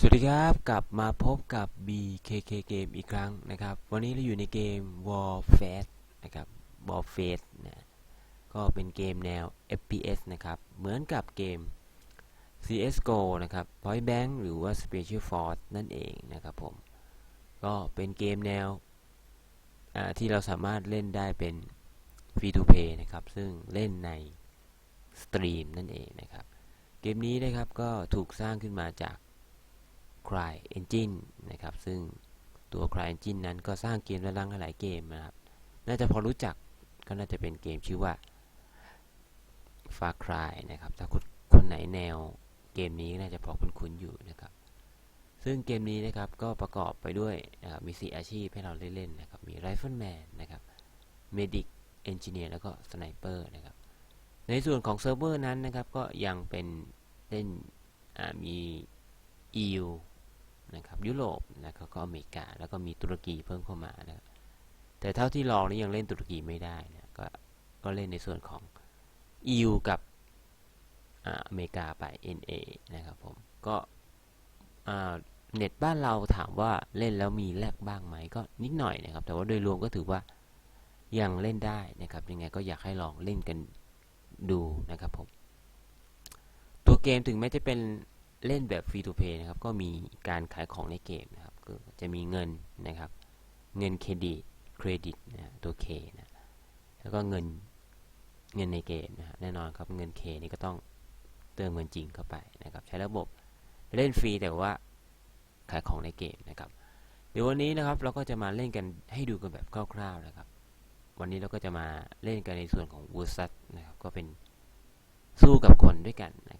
สวัสดีครับกลับมาพบกับ BKK Game อีกครั้งนะครับ วันนี้เราอยู่ในเกม Warfare นะครับ Warfare นะก็เป็นเกมแนว FPS นะครับ เหมือนกับเกม CSGO นะครับ Point Blank หรือว่า Special Force นั่นเองนะครับผม ก็เป็นเกมแนวที่เราสามารถเล่นได้เป็น Free to Play นะครับ ซึ่งเล่นในสตรีมนั่นเองนะครับ เกมนี้นะครับก็ถูกสร้างขึ้นมาจาก Cry Engine นะครับ ซึ่งตัว Cry Engine นั้นก็สร้างเกมและลังหลายเกมนะครับ น่าจะพอรู้จักก็น่าจะเป็นเกมชื่อว่า Far Cry นะครับ ถ้าคนคนไหนแนวเกมนี้น่าจะพอคุ้นๆอยู่นะครับ ซึ่งเกมนี้นะครับก็ประกอบไปด้วยมีสีอาชีพให้เราเล่นนะครับ มี Rifleman นะครับ Medic Engineer แล้วก็ Sniper นะครับ ในส่วนของเซิร์ฟเวอร์นั้นนะครับก็ยังเป็นเล่นมี EU นะครับยุโรปนะครับก็อเมริกาแล้วก็มีตุรกีเพิ่มเข้ามานะแต่เท่าที่ลองนี่ยังเล่นตุรกีไม่ได้นะก็ก็เล่นในส่วนของ EU กับอเมริกาไป NA นะครับผมก็เน็ตบ้านเราถามว่าเล่นแล้วมีแลกบ้างไหมก็นิดหน่อยนะครับ แต่ว่าโดยรวมก็ถือว่ายังเล่นได้นะครับยังไงก็อยากให้ลองเล่นกันดูนะครับผมตัวเกมถึงแม้จะเป็น เล่นแบบฟรี to play นะครับก็มีการขายของในเกมนะครับก็จะมีเงินนะครับเงินเครดิตเครดิตนะตัว K นะแล้วก็เงินเงินในเกมนะฮะแน่นอนครับเงิน K นี่ก็ต้องเติมเงินจริงเข้าไปนะครับใช้ระบบเล่นฟรีแต่ว่าขายของในเกมนะครับเดี๋ยววันนี้นะครับเราก็จะมาเล่นกันให้ดูกันแบบคร่าวๆนะครับ วันนี้เราก็จะมาเล่นกันในส่วนของ versus นะครับก็เป็นสู้กับคนด้วยกันนะ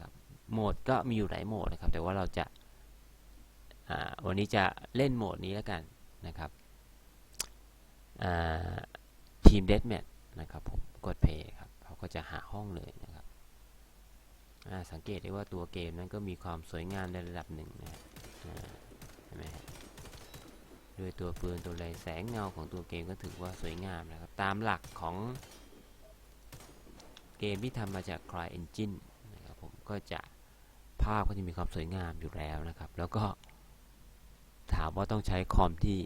โหมดก็มีอยู่หลายโหมดนะครับ แต่ว่าเราจะาวันนี้จะเล่นโหมดนี้แล้วกันนะครับทีมเดสแมทนะครับผมกดเพย์ครับเขาก็จะหาห้องเลยนะครับสังเกตได้ว่าตัวเกมนั้นก็มีความสวยงามในระดับหนึ่งนะอ่ไหมฮะด้วยตัวปืนตัวไรแสงเงาของตัวเกมก็ถือว่าสวยงามนะครับ ตามหลักของเกมที่ทำมาจาก Cry Engine นะครับผมก็จะ ภาพก็จะมีความสวยงามอยู่แล้วนะครับ แล้วก็ถามว่าต้องใช้คอมที่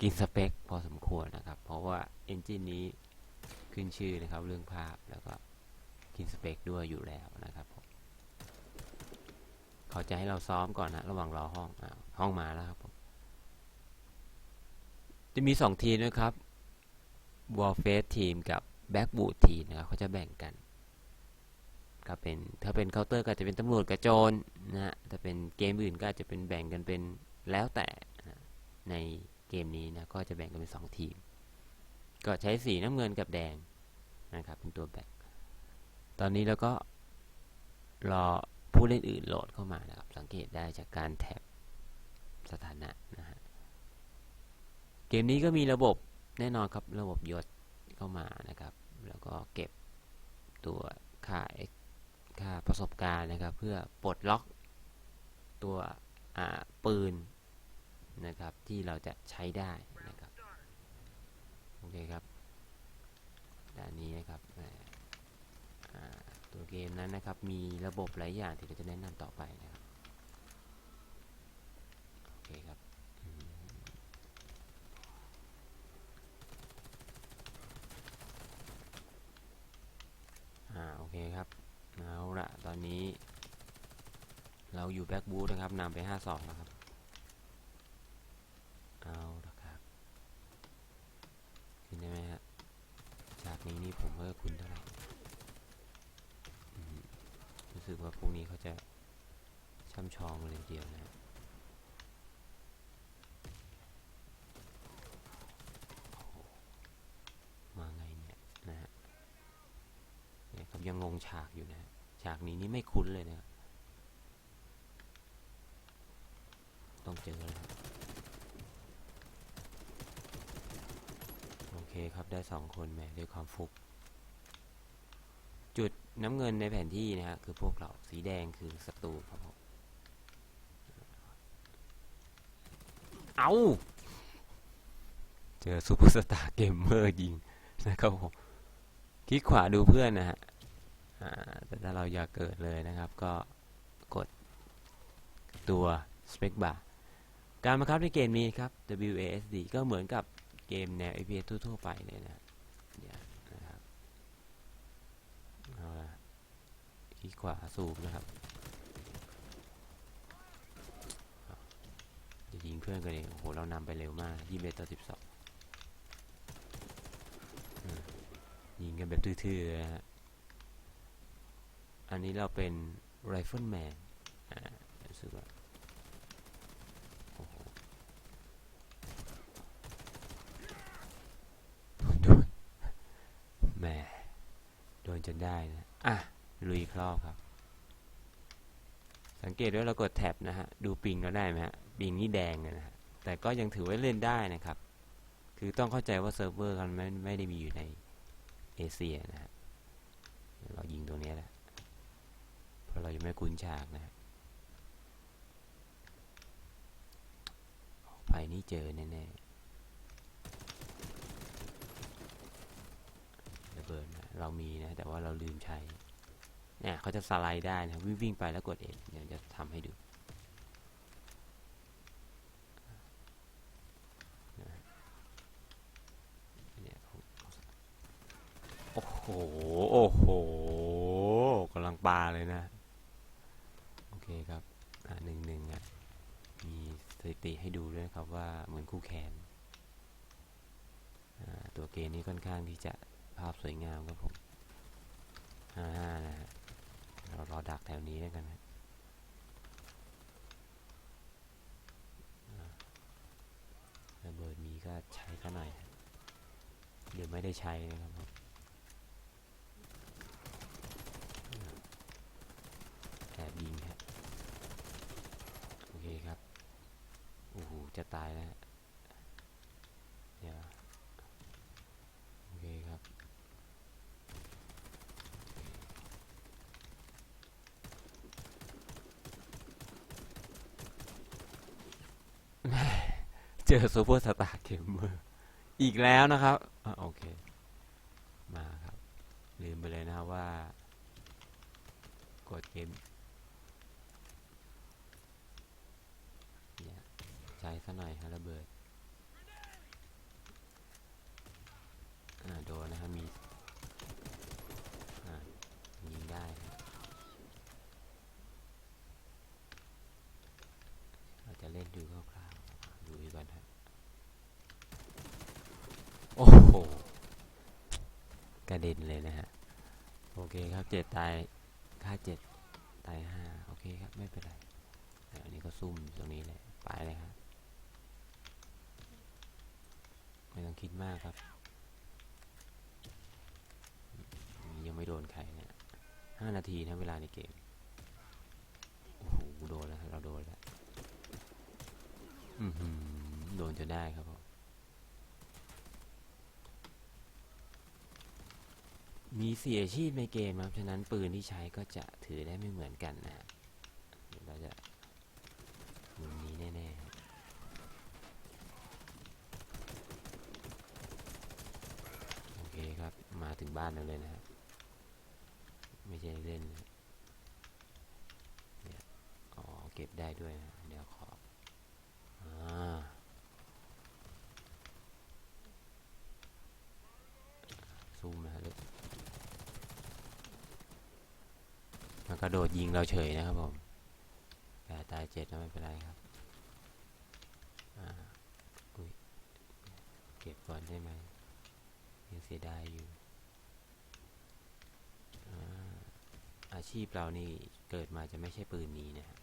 กินสเปคพอสมควรนะครับ เพราะว่า Engine นี้ขึ้นชื่อนะครับเรื่องภาพแล้วก็กินสเปคด้วยอยู่แล้วนะครับผมเขาจะให้เราซ้อมก่อนนะระหว่างรอห้องอห้องมาแล้วครับผมจะมี 2 ทีมนะครับ Warface ทีมกับ Backboot ทีมนะครับเขาจะแบ่งกัน ก็เป็นถ้าเป็นเคาน์เตอร์ก็อาจจะเป็นตำรวจกับโจรนะฮะถ้าเป็นเกมอื่นก็อาจจะเป็นแบ่งกันเป็นแล้วแต่นะในเกมนี้นะก็จะแบ่งกันเป็น 2 ทีม ก็ใช้สีน้ำเงินกับแดงนะครับเป็นตัวแบ่งตอนนี้เราก็รอผู้เล่นอื่นโหลดเข้ามานะครับ สังเกตได้จากการแท็บสถานะนะฮะเกมนี้ก็มีระบบแน่นอนครับระบบยศเข้ามานะครับ แล้วก็เก็บตัวค่า X ค่าประสบการณ์นะครับ เพื่อปลดล็อกตัวปืนนะครับที่เราจะใช้ได้นะครับโอเคครับด้านนี้นะครับตัวเกมนั้นนะครับมีระบบหลายอย่างที่เราจะแนะนำต่อไปนะครับโอเคครับอืม อ่าโอเคครับเอาละตอนนี้ เราอยู่แบ็กบูธนะครับนำไป5-2แล้วครับ เอาละครับเห็นได้ไหมฮะจากนี้นี่ผมก็คุ้นเท่าไหร่รู้สึกว่าพวกนี้เขาจะช่ำชองเลยเดียวนะมาไงเนี่ยนะฮะเนี่ยครับยังงงฉากอยู่นะฮะฉากนี้นี่ไม่คุ้นเลยนะครับ ต้องเจอแล้วโอเคครับได้สองคนแหมด้วยความฟุก จุดน้ำเงินในแผนที่นะฮะคือพวกเราสีแดงคือศัตรูครับผมเอาเจอซูเปอร์สตาร์เกมเมอร์ยิงนะครับผมคลิกขวาดูเพื่อนนะฮะแต่ถ้าเราอยากเกิดเลยนะครับ ก็กดตัว Spec Bar การ์ บังคับในเกมนี้ครับ WASD ก็เหมือนกับเกมแนว FPS ทั่ว ๆ ไปเลยนะนี่ยนะครับเอาละคลิกขวาสูบนะครับจะยิงเพื่อนกันเองโอ้โห เรานำไปเร็วมาก21ต่อ12อืมยิงกันแบบทื่อๆนะฮะอันนี้เราเป็น Rifleman อ่ารู้สึกว่าโอ้โหโดนแหม่โดนจนได้นะ อะ ลุยอีก รอบครับ สังเกตด้วยเรากดแท็บนะฮะ ดูปิงเราได้ไหมฮะ ปิงนี่แดงเลยนะฮะ แต่ก็ยังถือว่าเล่นได้นะครับ คือต้องเข้าใจว่าเซิร์ฟเวอร์กันไม่ไม่ได้มีอยู่ในเอเชียนะฮะ เรายิงตรงนี้แหละ เพราะเรายังไม่คุ้นฉากนะฮะออกไปนี่เจอแน่ๆระเบิดนะเรามีนะ แต่ว่าเราลืมใช้ เนี่ยเขาจะสไลด์ได้นะวิ่งวิ่งไปแล้วกดเองเดี๋ยวจะทำให้ดูโอ้โห โอ้โหกำลังปลาเลยนะ โอเคครับอ่าหนึ่งหนึ่งอะ มีสถิติให้ดูด้วยครับว่าเหมือนคู่แข่งตัวเกมนี้ค่อนข้างที่จะภาพสวยงามครับผมห้าห้านะฮะ เรารอดักแถวนี้แล้วกันนะระเบิดมีก็ใช้ซะหน่อยฮะหรือไม่ได้ใช้นะครับแอบยิงฮะโอเคครับโอ้โหจะตายแล้วฮะเดี๋ยวโอเคครับ เจ อซูเปอร์สตาร์เกมเมอร์อีกแล้วนะครับอโอเค มาครับลืมไปเลยนะว่า กดเกมเนี่ยใช้ซะหน่อยฮะระเบิดอ่าโดนนะครับมีอ่ายิงได้เราจะเล่นดูคร่าวๆดูอีกก่อนครับ โอ้โห กระ เด็นเลยนะฮะ โอเคครับเจ็ดตายค่าเจ็ดตายห้าโอเคครับ ไม่เป็นไร อันนี้ก็ซุ่มตรงนี้เลยไปเลยครับ ไม่ต้องคิดมากครับ ยังไม่โดนใครเนี่ยห้านาทีนะเวลาในเกม โอ้โห โดนแล้วเราโดนแล้ว อือหือโดนจนได้ครับผ มีเสียชีพในเกมครับ ฉะนั้นปืนที่ใช้ก็จะถือได้ไม่เหมือนกันนะเราจะมุมนี้แน่ๆครับโอเคครับ มาถึงบ้านเราเลยนะครับ ไม่ใช่เล่นเนี่ยอ๋อ เก็บได้ด้วยนะ เดี๋ยวขออ่าซูมนะฮะลูกมันกระ โดดยิงเราเฉยนะครับผมแต่ตายเจ็ดก็ไม่เป็นไรครับเก็บก่อนได้ไหมยังเสียดายอยู่อาชีพเรานี่เกิดมาจะไม่ใช่ปืนนี้นะฮะ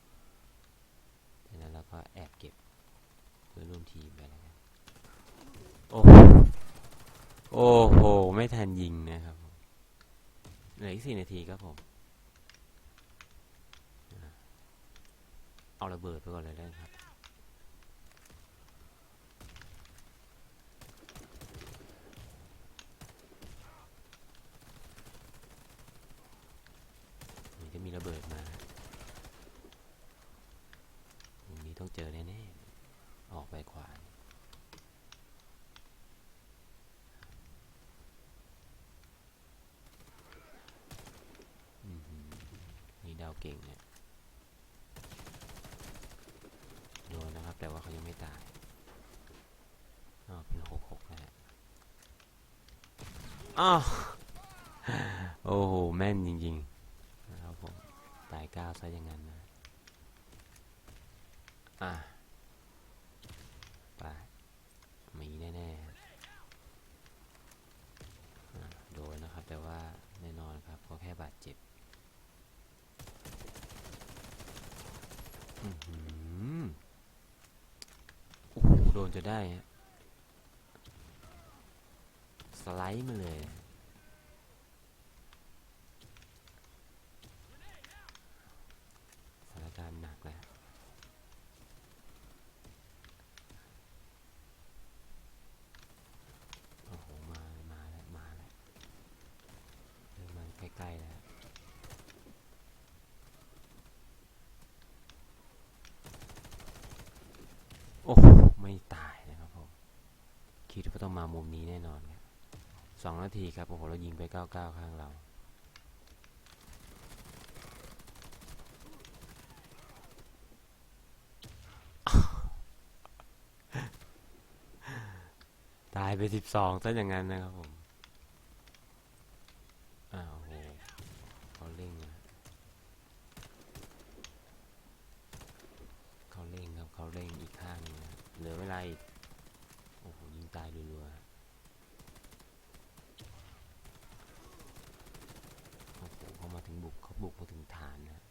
ฉะนั้นเราก็แอบเก็บเพื่อร่วมทีมไปแล้วกันโอ้โหโอ้โห ไม่ทันยิงนะครับ เหลืออีกสี่นาทีครับผม เอาระเบิดไปก่อนเลยได้ครับมันจะมีระเบิดมาตรงนี้ต้องเจอแน่ๆ ออกไปขวาอือหือนี่ดาวเก่งเนี่ย อ้าว โอ้โห แม่นจริงๆนะครับผม ตายก้าวซะอย่างนั้นนะ อะไปมีแน่ๆโดนนะครับ แต่ว่าแน่นอนครับก็แค่บาดเจ็บอือหือโอ้โห โดนจะได้ฮะ สไลด์มาเลย สถานการณ์หนักแล้วโอ้โห มา มาแล้ว มาแล้วเริ่มมาใกล้ๆแล้วโอ้โหไม่ตายนะครับผม คิดว่าต้องมามุมนี้แน่นอน ครับสองนาทีครับ โอ้โห เรายิงไปเก้าเก้าข้างเรา ตายไปสิบสองซะอย่างนั้นนะครับผม อ้าวโหเขาเร่งนะเขาเร่งครับเขาเร่งอีกข้างหนึงนะเหลือเวลาอีก โอ้โห ยิงตายรัวๆโอ้โหเขามาถึงบุกเขาบุกมาถึงฐานนะ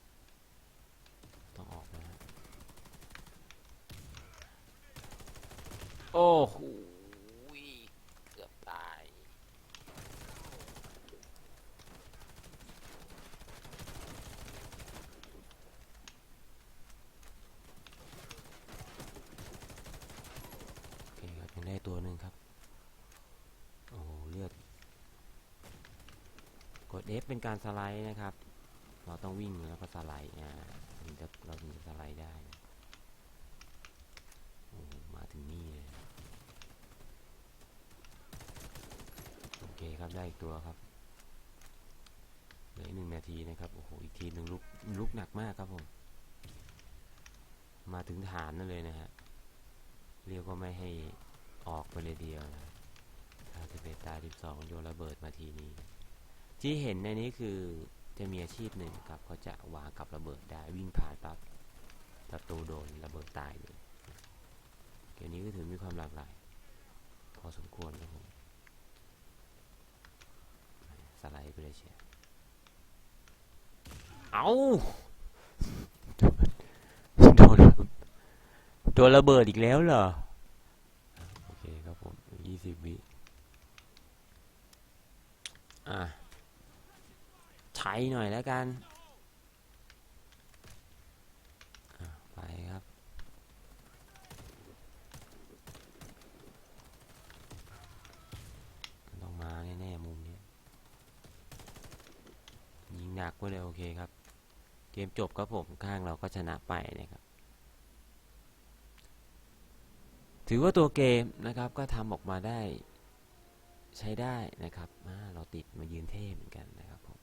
ต้องออกแล้วฮะโอ้โหเกือบตาย โอเคครับยังได้ตัวหนึ่งครับ โอ้โหเลือด กด F เป็นการสไลด์นะครับ เราต้องวิ่งแล้วก็สไลด์อ่าถึงจะเราถึงจะสไลด์ได้นะโอ้โหมาถึงนี่เลย ครับ ได้อีกตัวครับเหลืออีกหนึ่งนาทีนะครับโอ้โหอีกทีหนึ่งลุกลุกหนักมากครับผม มาถึงฐานนั่นเลยนะฮะเรียกว่าไม่ให้ออกไปเลยเดียวนะตาสิบเอ็ดตาสิบสองโยนระเบิดมาทีนี้ ที่เห็นในนี้คือจะมีอาชีพหนึ่งครับเขาจะวางกับระเบิดได้วิ่งผ่านปั๊บประตูโดนระเบิดตายเลยเกมนี้ก็ถือมีความหลากหลายพอสมควร ครับผมสไลด์ไปเลยเชียวเอาโดนโดนระเบิดอีกแล้วเหรอ โอเคครับผมยี่สิบวิ อะ ใช้หน่อยแล้วกันอะไปครับ ต้องมาแน่ๆมุมนี้ ยิง หนักไว้เลยโอเคครับ เกมจบครับผมข้างเราก็ชนะไปนะครับ ถือว่าตัวเกมนะครับก็ทำออกมาได้ใช้ได้นะครับเราติดมายืนเท่เหมือนกันนะครับผม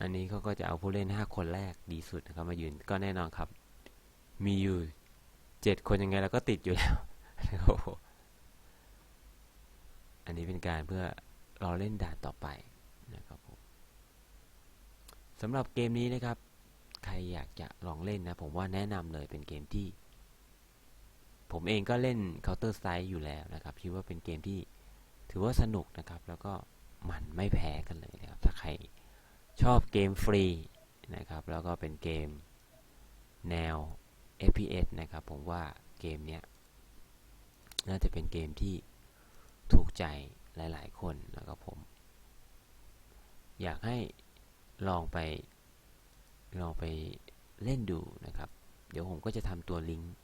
อันนี้เขาก็จะเอาผู้เล่น 5 คนแรกดีสุดนะครับมายืนก็แน่นอนครับ มีอยู่ 7 คนยังไงเราก็ติดอยู่แล้วโอ้โห อันนี้เป็นการเพื่อรอเล่นด่านต่อไปนะครับผมสำหรับเกมนี้นะครับ ใครอยากจะลองเล่นนะ ผมว่าแนะนำเลยเป็นเกมที่ ผมเองก็เล่น Counter Strike อยู่แล้วนะครับคิดว่าเป็นเกมที่ถือว่าสนุกนะครับ แล้วก็มันไม่แพ้กันเลยนะครับ ถ้าใครชอบเกมฟรีนะครับ แล้วก็เป็นเกมแนว FPS นะครับ ผมว่าเกมเนี้ยน่าจะเป็นเกมที่ ถูกใจหลาย ๆ คนนะครับผม อยากให้ลองไปลองไปเล่นดูนะครับ เดี๋ยวผมก็จะทำตัวลิงก์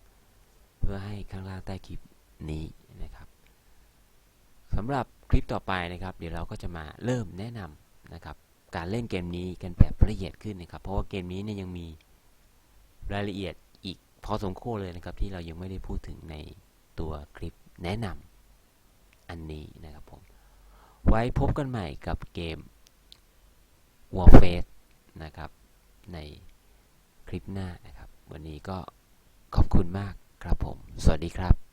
เพื่อให้ข้างล่างใต้คลิปนี้นะครับสำหรับคลิปต่อไปนะครับ เดี๋ยวเราก็จะมาเริ่มแนะนำนะครับ การเล่นเกมนี้กันแบบละเอียดขึ้นนะครับ เพราะว่าเกมนี้เนี่ยยังมีรายละเอียดอีกพอสมควรเลยนะครับ ที่เรายังไม่ได้พูดถึงในตัวคลิปแนะนำ อันนี้นะครับผม ไว้พบกันใหม่กับเกม Warface นะครับ ในคลิปหน้านะครับ วันนี้ก็ขอบคุณมากครับผม สวัสดีครับ